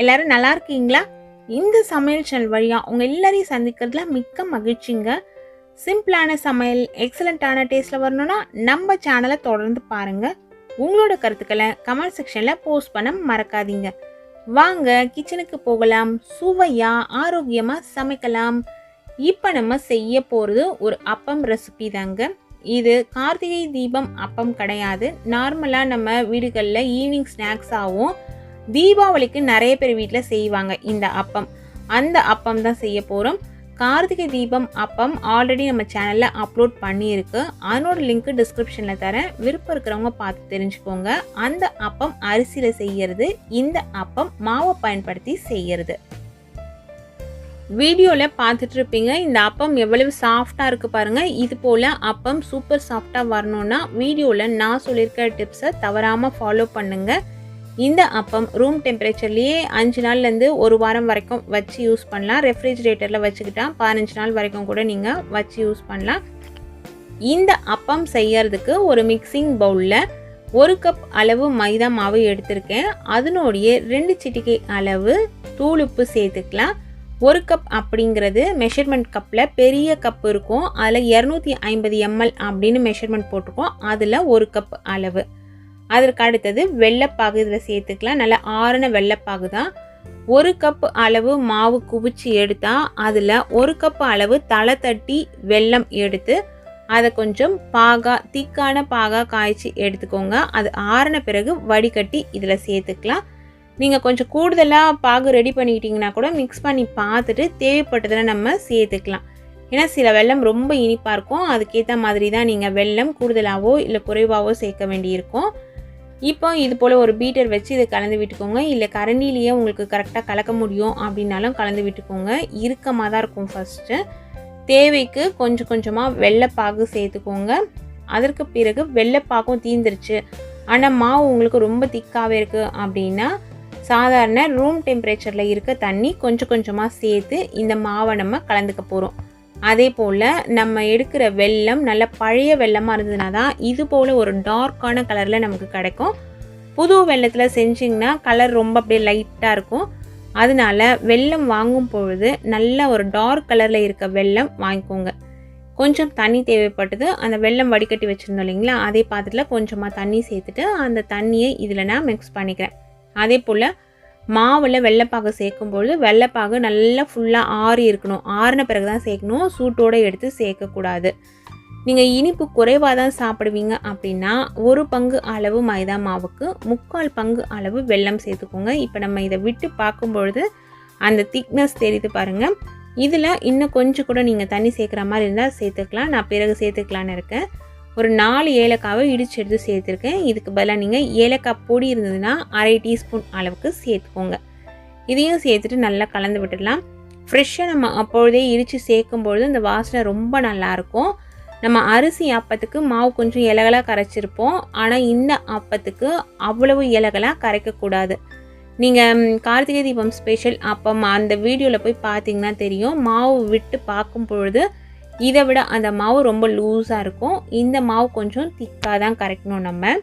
எல்லாரும் நல்லா இருக்கீங்களா? இந்த சமையல் சேனல் வழியாக உங்கள் எல்லாரையும் சந்திக்கிறதுல மிக்க மகிழ்ச்சிங்க. சிம்பிளான சமையல் எக்ஸலண்ட்டான டேஸ்ட்டில் வரணும்னா நம்ம சேனலை தொடர்ந்து பாருங்கள் உங்களோட கருத்துக்களை கமெண்ட் செக்ஷனில் போஸ்ட் பண்ண மறக்காதீங்க. வாங்க கிச்சனுக்கு போகலாம். சுவையாக ஆரோக்கியமாக சமைக்கலாம். இப்போ நம்ம செய்ய போகிறது ஒரு அப்பம் ரெசிபி தாங்க. இது கார்த்திகை தீபம் அப்பம் கிடையாது. நார்மலாக நம்ம வீடுகளில் ஈவினிங் ஸ்நாக்ஸாகவும் தீபாவளிக்கு நிறைய பேர் வீட்டில் செய்வாங்க. இந்த அப்பம். அந்த அப்பம் தான் செய்ய போகிறோம் கார்த்திகை தீபம் அப்பம் ஆல்ரெடி நம்ம சேனலில் அப்லோட் பண்ணியிருக்கு. அதனோட லிங்க் டிஸ்கிரிப்ஷனில் தரேன். விருப்பம் இருக்கிறவங்க பார்த்து தெரிஞ்சுக்கோங்க. அந்த அப்பம் அரிசியில் செய்கிறது இந்த அப்பம் மாவை பயன்படுத்தி செய்கிறது வீடியோவில் பார்த்துட்டு இருப்பீங்க. இந்த அப்பம் எவ்வளவு சாஃப்டாக இருக்குது பாருங்கள் இது போல் அப்பம் சூப்பர் சாஃப்டாக வரணும்னா வீடியோவில் நான் சொல்லியிருக்க டிப்ஸை தவறாமல் ஃபாலோ பண்ணுங்கள் இந்த அப்பம் ரூம் டெம்பரேச்சர்லேயே அஞ்சு நாள்லேருந்து ஒரு வாரம் வரைக்கும் வச்சு யூஸ் பண்ணலாம். ரெஃப்ரிஜிரேட்டரில் வச்சுக்கிட்டா பதினஞ்சு நாள் வரைக்கும் கூட நீங்கள் வச்சு யூஸ் பண்ணலாம். இந்த அப்பம் செய்யறதுக்கு ஒரு மிக்சிங் பவுலில் ஒரு கப் அளவு மைதா மாவு எடுத்திருக்கேன். அதனுடைய ரெண்டு சிட்டிகை அளவு தூளுப்பு சேர்த்துக்கலாம். ஒரு கப் அப்படிங்கிறது மெஷர்மெண்ட் கப்பில் பெரிய கப் இருக்கும். அதில் இரநூத்தி ஐம்பது எம்எல் அப்படின்னு மெஷர்மெண்ட் போட்டிருக்கோம். அதில் ஒரு கப் அளவு. அதற்கு அடுத்தது வெள்ளைப்பாகு இதில் சேர்த்துக்கலாம். நல்லா ஆறுன வெள்ளைப்பாகு தான். ஒரு கப் அளவு மாவு குவிச்சு எடுத்தால் அதில் ஒரு கப் அளவு தலை தட்டி வெல்லம் எடுத்து அதை கொஞ்சம் பாகா திக்கான பாகா காய்ச்சி எடுத்துக்கோங்க. அது ஆறின பிறகு வடிகட்டி இதில் சேர்த்துக்கலாம். நீங்கள் கொஞ்சம் கூடுதலாக பாகு ரெடி பண்ணிக்கிட்டிங்கன்னா கூட மிக்ஸ் பண்ணி பார்த்துட்டு தேவைப்பட்டதில் நம்ம சேர்த்துக்கலாம். ஏன்னா சில வெல்லம் ரொம்ப இனிப்பாக இருக்கும். அதுக்கேற்ற மாதிரி தான் நீங்கள் வெல்லம் கூடுதலாகவோ இல்லை குறைவாகவோ சேர்க்க வேண்டியிருக்கும். இப்போ இது போல் ஒரு பீட்டர் வச்சு இதை கலந்து விட்டுக்கோங்க. இல்லை கரண்டிலேயே உங்களுக்கு கரெக்டாக கலக்க முடியும் அப்படின்னாலும் கலந்து விட்டுக்கோங்க. இறுக்கமாக தான் இருக்கும் ஃபஸ்ட்டு தேவைக்கு கொஞ்சம் கொஞ்சமாக வெள்ளைப்பாகு சேர்த்துக்கோங்க. அதற்கு பிறகு வெள்ளைப்பாகும் தீந்துருச்சு. ஆனால் மாவு உங்களுக்கு ரொம்ப திக்காகவே இருக்குது அப்படின்னா சாதாரண ரூம் டெம்பரேச்சரில் இருக்க தண்ணி கொஞ்சம் கொஞ்சமாக சேர்த்து இந்த மாவை நம்ம கலந்துக்க போகிறோம் அதே போல் நம்ம எடுக்கிற வெள்ளம் நல்ல பழைய வெள்ளமாக இருந்ததுனா தான் இது போல் ஒரு டார்க்கான கலரில் நமக்கு கிடைக்கும். புது வெள்ளத்தில் செஞ்சிங்கன்னா கலர் ரொம்ப அப்படியே லைட்டாக இருக்கும். அதனால வெல்லம் வாங்கும் பொழுது நல்ல ஒரு டார்க் கலரில் இருக்க வெல்லம் வாங்கிக்கோங்க. கொஞ்சம் தண்ணி தேவைப்பட்டது அந்த வெல்லம் வடிகட்டி வச்சுருந்தோம் இல்லைங்களா அதே பாத்திரத்தில் கொஞ்சமாக தண்ணி சேர்த்துட்டு அந்த தண்ணியை இதில் நான் மிக்ஸ் பண்ணிக்கிறேன். அதே போல் மாவில் வெள்ளைப்பாகு சேர்க்கும்பொழுது வெள்ளைப்பாகு நல்லா ஃபுல்லாக ஆறி இருக்கணும். ஆறின பிறகு தான் சேர்க்கணும். சூட்டோடு எடுத்து சேர்க்கக்கூடாது. நீங்கள் இனிப்பு குறைவாக தான் சாப்பிடுவீங்க அப்படின்னா ஒரு பங்கு அளவு மைதா மாவுக்கு முக்கால் பங்கு அளவு வெல்லம் சேர்த்துக்கோங்க. இப்போ நம்ம இதை விட்டு பார்க்கும்பொழுது அந்த திக்னஸ் தெரியுது பாருங்கள் இதில் இன்னும் கொஞ்சம் கூட நீங்கள் தண்ணி சேர்க்குற மாதிரி இருந்தால் சேர்த்துக்கலாம். நான் பிறகு சேர்த்துக்கலான்னு இருக்கேன். ஒரு நாலு ஏலக்காவை இடித்து எடுத்து சேர்த்துருக்கேன். இதுக்கு பதிலாக நீங்கள் ஏலக்காய் பொடி இருந்ததுன்னா அரை டீஸ்பூன் அளவுக்கு சேர்த்துக்கோங்க. இதையும் சேர்த்துட்டு நல்லா கலந்து விட்டுடலாம். ஃப்ரெஷ்ஷாக நம்ம அப்பொழுதே இடித்து சேர்க்கும் பொழுது இந்த வாசனை ரொம்ப நல்லாயிருக்கும் நம்ம அரிசி அப்பத்துக்கு மாவு கொஞ்சம் இலகலாக கரைச்சிருப்போம். ஆனால் இந்த அப்பத்துக்கு அவ்வளவு இலகலாக கரைக்கக்கூடாது. நீங்கள் கார்த்திகை தீபம் ஸ்பெஷல் அப்பம் அந்த வீடியோவில் போய் பார்த்தீங்கன்னா தெரியும். மாவு விட்டு பார்க்கும் பொழுது இதை விட அந்த மாவு ரொம்ப லூஸாக இருக்கும். இந்த மாவு கொஞ்சம் திக்காக தான் கரைக்கணும் நம்ம.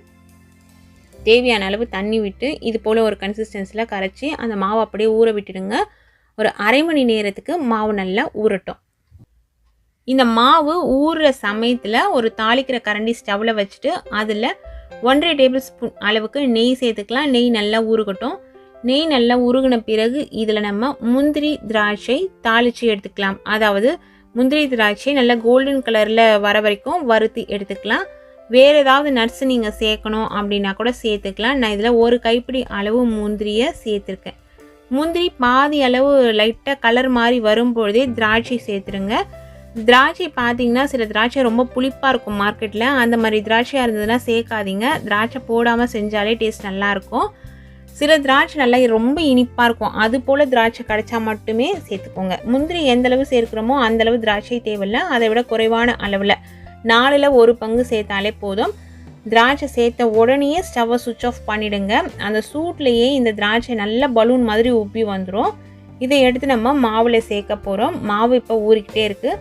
தேவையான அளவு தண்ணி விட்டு இது போல் ஒரு கன்சிஸ்டன்சியில் கரைச்சி அந்த மாவு அப்படியே ஊற விட்டுடுங்க. ஒரு அரை மணி நேரத்துக்கு மாவு நல்லா ஊறட்டும். இந்த மாவு ஊறுற சமயத்தில் ஒரு தாளிக்கிற கரண்டி ஸ்டவ்வில் வச்சுட்டு அதில் ஒன்றரை டேபிள் ஸ்பூன் அளவுக்கு நெய் சேர்த்துக்கலாம். நெய் நல்லா ஊறுகட்டும். நெய் நல்லா உருகின பிறகு இதில் நம்ம முந்திரி திராட்சை தாளித்து எடுத்துக்கலாம். அதாவது முந்திரி திராட்சை நல்லா கோல்டன் கலரில் வர வரைக்கும் வறுத்து எடுத்துக்கலாம். வேறு ஏதாவது நட்ஸ் நீங்கள் சேர்க்கணும் அப்படின்னா கூட சேர்த்துக்கலாம். நான் இதில் ஒரு கைப்பிடி அளவு முந்திரியை சேர்த்துருக்கேன். முந்திரி பாதி அளவு லைட்டாக கலர் மாதிரி வரும்பொழுதே திராட்சை சேர்த்துருங்க. திராட்சை பார்த்தீங்கன்னா சில திராட்சை ரொம்ப புளிப்பாக இருக்கும் மார்க்கெட்டில் அந்த மாதிரி திராட்சையாக இருந்ததுன்னா சேர்க்காதீங்க. திராட்சை போடாமல் செஞ்சாலே டேஸ்ட் நல்லாயிருக்கும் சில திராட்சை நல்லா ரொம்ப இனிப்பாக இருக்கும். அது போல் திராட்சை கிடைச்சா மட்டுமே சேர்த்துக்கோங்க. முந்திரி எந்த அளவு சேர்க்குறோமோ அந்தளவு திராட்சை தேவையில்லை. அதை விட குறைவான அளவில் நாலில் ஒரு பங்கு சேர்த்தாலே போதும். திராட்சை சேர்த்த உடனேயே ஸ்டவ்வை சுவிட்ச் ஆஃப் பண்ணிவிடுங்க அந்த சூட்லேயே இந்த திராட்சை நல்ல பலூன் மாதிரி உப்பி வந்துடும் இதை எடுத்து நம்ம மாவில் சேர்க்க போகிறோம் மாவு இப்போ ஊறிக்கிட்டே இருக்குது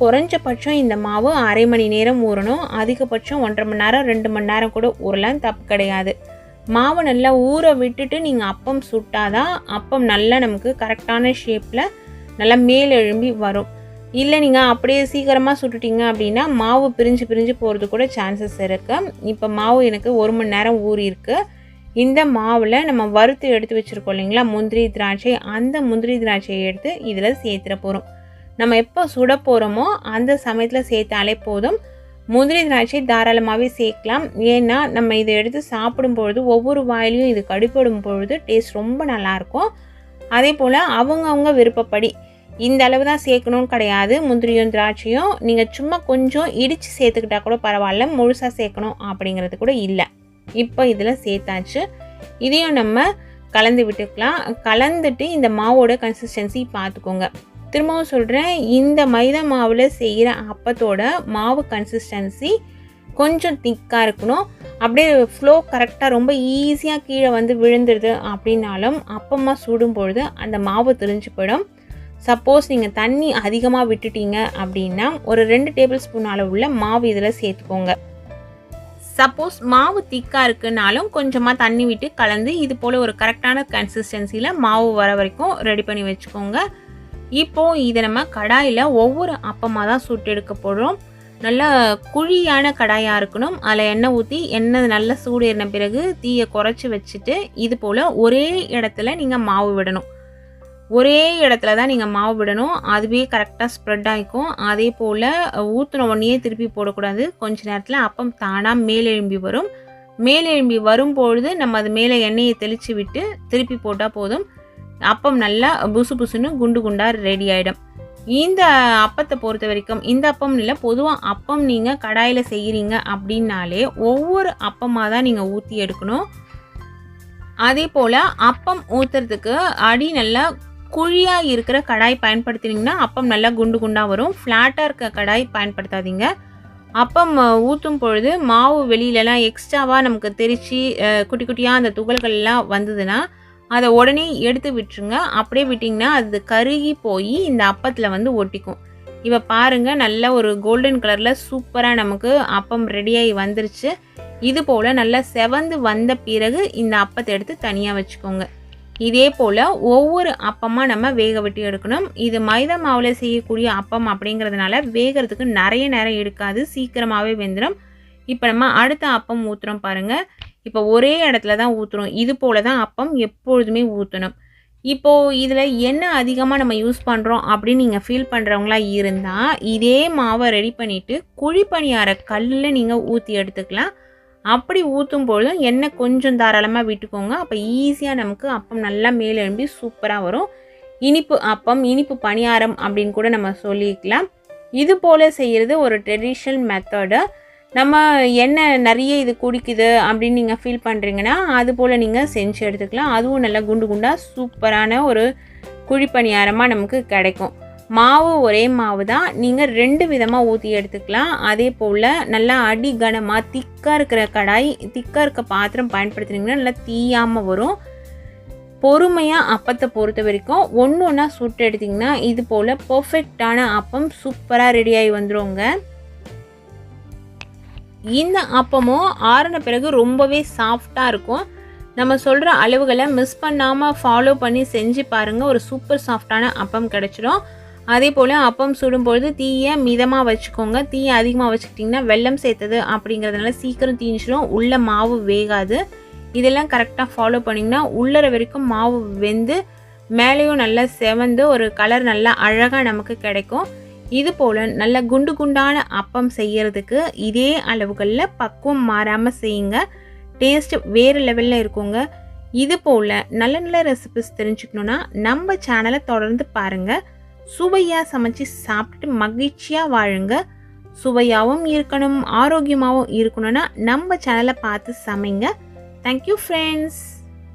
குறைஞ்சபட்சம் இந்த மாவு அரை மணி நேரம் ஊறணும். அதிகபட்சம் ஒன்றரை மணி நேரம் ரெண்டு மணி நேரம் கூட ஊறலாம். தப்பு கிடையாது. மாவை நல்லா ஊற விட்டுட்டு நீங்கள் அப்பம் சுட்டாதான் அப்பம் நல்லா நமக்கு கரெக்டான ஷேப்பில் நல்லா மேல் எழும்பி வரும். இல்லை நீங்கள் அப்படியே சீக்கிரமாக சுட்டுட்டீங்க அப்படின்னா மாவு பிரிஞ்சு பிரிஞ்சு போகிறது கூட சான்சஸ் இருக்குது இப்போ மாவு எனக்கு ஒரு மணி நேரம் ஊறிருக்கு இந்த மாவில் நம்ம வறுத்து எடுத்து வச்சுருக்கோம் இல்லைங்களா? முந்திரி திராட்சை அந்த முந்திரி திராட்சையை எடுத்து இதில் சேர்த்துட போகிறோம் நம்ம எப்போ சுட போகிறோமோ அந்த சமயத்தில் சேர்த்தாலே போதும். முந்திரி திராட்சை தாராளமாகவே சேர்க்கலாம். ஏன்னா நம்ம இதை எடுத்து சாப்பிடும் பொழுது ஒவ்வொரு வாயிலையும் இது கடிப்படும் பொழுது டேஸ்ட் ரொம்ப நல்லாயிருக்கும். அதே போல் அவங்கவுங்க விருப்பப்படி இந்த அளவு தான் சேர்க்கணும்னு கிடையாது. முந்திரியும் திராட்சையும் நீங்கள் சும்மா கொஞ்சம் இடித்து சேர்த்துக்கிட்டா கூட பரவாயில்ல. முழுசாக சேர்க்கணும் அப்படிங்கிறது கூட இல்லை. இப்போ இதில் சேர்த்தாச்சு. இதையும் நம்ம கலந்து விட்டுக்கலாம். கலந்துட்டு இந்த மாவோட கன்சிஸ்டன்சி பார்த்துக்கோங்க. திரும்பவும் சொல்கிறேன் இந்த மைதா மாவில் செய்கிற அப்பத்தோட மாவு கன்சிஸ்டன்சி கொஞ்சம் திக்காக இருக்கணும். அப்படியே ஃப்ளோ கரெக்டாக ரொம்ப ஈஸியாக கீழே வந்து விழுந்துடுது அப்படின்னாலும் அப்பமாக சூடும் பொழுது அந்த மாவு தெரிஞ்சு போயிடும். சப்போஸ் நீங்கள் தண்ணி அதிகமாக விட்டுட்டீங்க அப்படின்னா ஒரு ரெண்டு டேபிள் ஸ்பூன் அளவுள்ள மாவு இதில் சேர்த்துக்கோங்க. சப்போஸ் மாவு திக்காக இருக்குனாலும் கொஞ்சமாக தண்ணி விட்டு கலந்து இது போல் ஒரு கரெக்டான கன்சிஸ்டன்சியில் மாவு வர வரைக்கும் ரெடி பண்ணி வச்சுக்கோங்க. இப்போது இதை நம்ம கடாயில் ஒவ்வொரு அப்பமாக தான் சுட்டு எடுக்க போகிறோம் நல்லா குழியான கடாயாக இருக்கணும். அதில் எண்ணெய் ஊற்றி எண்ணெய் நல்லா சூடு ஏறின பிறகு தீயை குறைச்சி வச்சுட்டு இது போல் ஒரே இடத்துல நீங்கள் மாவு விடணும். ஒரே இடத்துல தான் நீங்கள் மாவு விடணும். அதுவே கரெக்டாக ஸ்ப்ரெட் ஆகிக்கும் அதே போல் ஊற்றின உடனே திருப்பி போடக்கூடாது. கொஞ்ச நேரத்தில் அப்பம் தானாக மேலெழும்பி வரும். மேலெழும்பி வரும்பொழுது நம்ம அது மேலே எண்ணெயை தெளித்து விட்டு திருப்பி போட்டால் போதும். அப்பம் நல்லா புசு புசுன்னு குண்டு குண்டாக ரெடி ஆகிடும் இந்த அப்பத்தை பொறுத்த வரைக்கும் இந்த அப்பம் இல்லை பொதுவாக அப்பம் நீங்கள் கடாயில் செய்கிறீங்க அப்படின்னாலே ஒவ்வொரு அப்பமாக தான் நீங்கள் ஊற்றி எடுக்கணும். அதே போல் அப்பம் ஊற்றுறதுக்கு அடி நல்லா குழியாக இருக்கிற கடாய் பயன்படுத்தினீங்கன்னா அப்பம் நல்லா குண்டு குண்டாக வரும். ஃப்ளாட்டாக இருக்க கடாய் பயன்படுத்தாதீங்க. அப்பம் ஊற்றும் பொழுது மாவு வெளியிலலாம் எக்ஸ்ட்ராவாக நமக்கு தெரித்து குட்டி குட்டியாக அந்த துகள்கள்லாம் வந்ததுன்னா அதை உடனே எடுத்து விட்டுருங்க. அப்படியே விட்டிங்கன்னா அது கருகி போய் இந்த அப்பத்தில் வந்து ஒட்டிக்கும். இப்போ பாருங்கள் நல்ல ஒரு கோல்டன் கலரில் சூப்பராக நமக்கு அப்பம் ரெடியாகி வந்துருச்சு. இது போல் நல்லா செவந்து வந்த பிறகு இந்த அப்பத்தை எடுத்து தனியாக வச்சுக்கோங்க. இதே போல் ஒவ்வொரு அப்பமாக நம்ம வேக விட்டு எடுக்கணும். இது மைதா மாவில் செய்யக்கூடிய அப்பம் அப்படிங்கிறதுனால வேகிறதுக்கு நிறைய நேரம் எடுக்காது. சீக்கிரமாகவே வெந்துடும் இப்போ நம்ம அடுத்த அப்பம் ஊற்றுறோம் பாருங்கள் இப்போ ஒரே இடத்துல தான் ஊற்றுறோம் இது போல் தான் அப்பம் எப்பொழுதுமே ஊற்றணும் இப்போது இதில் என்ன அதிகமாக நம்ம யூஸ் பண்ணுறோம் அப்படின்னு நீங்கள் ஃபீல் பண்ணுறவங்களா இருந்தால் இதே மாவை ரெடி பண்ணிவிட்டு குழி பணியார கல்லில் நீங்கள் ஊற்றி எடுத்துக்கலாம். அப்படி ஊற்றும் பொழுதும் எண்ணெய் கொஞ்சம் தாராளமாக விட்டுக்கோங்க. அப்போ ஈஸியாக நமக்கு அப்பம் நல்லா மேலே எழும்பி சூப்பராக வரும். இனிப்பு அப்பம் இனிப்பு பணியாரம் அப்படின்னு கூட நம்ம சொல்லிக்கலாம். இது போல் செய்கிறது ஒரு ட்ரெடிஷ்னல் மெத்தடை நம்ம என்ன நிறைய இது குடிக்குது அப்படின்னு நீங்கள் ஃபீல் பண்ணுறீங்கன்னா அது போல் நீங்கள் செஞ்சு எடுத்துக்கலாம். அதுவும் நல்லா குண்டு குண்டாக சூப்பரான ஒரு குழிப்பணியாரமாக நமக்கு கிடைக்கும். மாவு ஒரே மாவு தான். நீங்கள் ரெண்டு விதமாக ஊற்றி எடுத்துக்கலாம். அதே போல் நல்லா அடி கனமாக திக்காக இருக்கிற கடாய் திக்காக இருக்க பாத்திரம் பயன்படுத்துனீங்கன்னா நல்லா தீயாமல் வரும். பொறுமையாக அப்பத்தை பொறுத்த வரைக்கும் ஒன்று ஒன்றா சுட்டு எடுத்திங்கன்னா இது போல் பர்ஃபெக்டான அப்பம் சூப்பராக ரெடியாகி வந்துடுங்க இந்த அப்பமும் ஆறின பிறகு ரொம்பவே சாஃப்டாக இருக்கும். நம்ம சொல்கிற அளவுகளை மிஸ் பண்ணாமல் ஃபாலோ பண்ணி செஞ்சு பாருங்கள் ஒரு சூப்பர் சாஃப்டான அப்பம் கிடச்சிடும். அதே போல் அப்பம் சுடும்பொழுது தீயை மிதமாக வச்சுக்கோங்க. தீயை அதிகமாக வச்சுக்கிட்டிங்கன்னா வெள்ளம் சேர்த்தது அப்படிங்கிறதுனால சீக்கிரம் தீஞ்சிடும் உள்ள மாவு வேகாது. இதெல்லாம் கரெக்டாக ஃபாலோ பண்ணிங்கன்னா உள்ளற வரைக்கும் மாவு வெந்து மேலேயும் நல்லா செவந்து ஒரு கலர் நல்லா அழகாக நமக்கு கிடைக்கும். இது போல் நல்ல குண்டு குண்டான அப்பம் செய்கிறதுக்கு இதே அளவுகளில் பக்குவம் மாறாமல் செய்யுங்க. டேஸ்ட் வேறு லெவலில் இருக்குங்க. இது போல் நல்ல நல்ல ரெசிபிஸ் தெரிஞ்சுக்கணுன்னா நம்ம சேனலை தொடர்ந்து பாருங்கள் சுவையாக சமைச்சு சாப்பிட்டு மகிழ்ச்சியாக வாழுங்க. சுவையாகவும் இருக்கணும் ஆரோக்கியமாகவும் இருக்கணும்னா நம்ம சேனலை பார்த்து சமைங்க. Thank you friends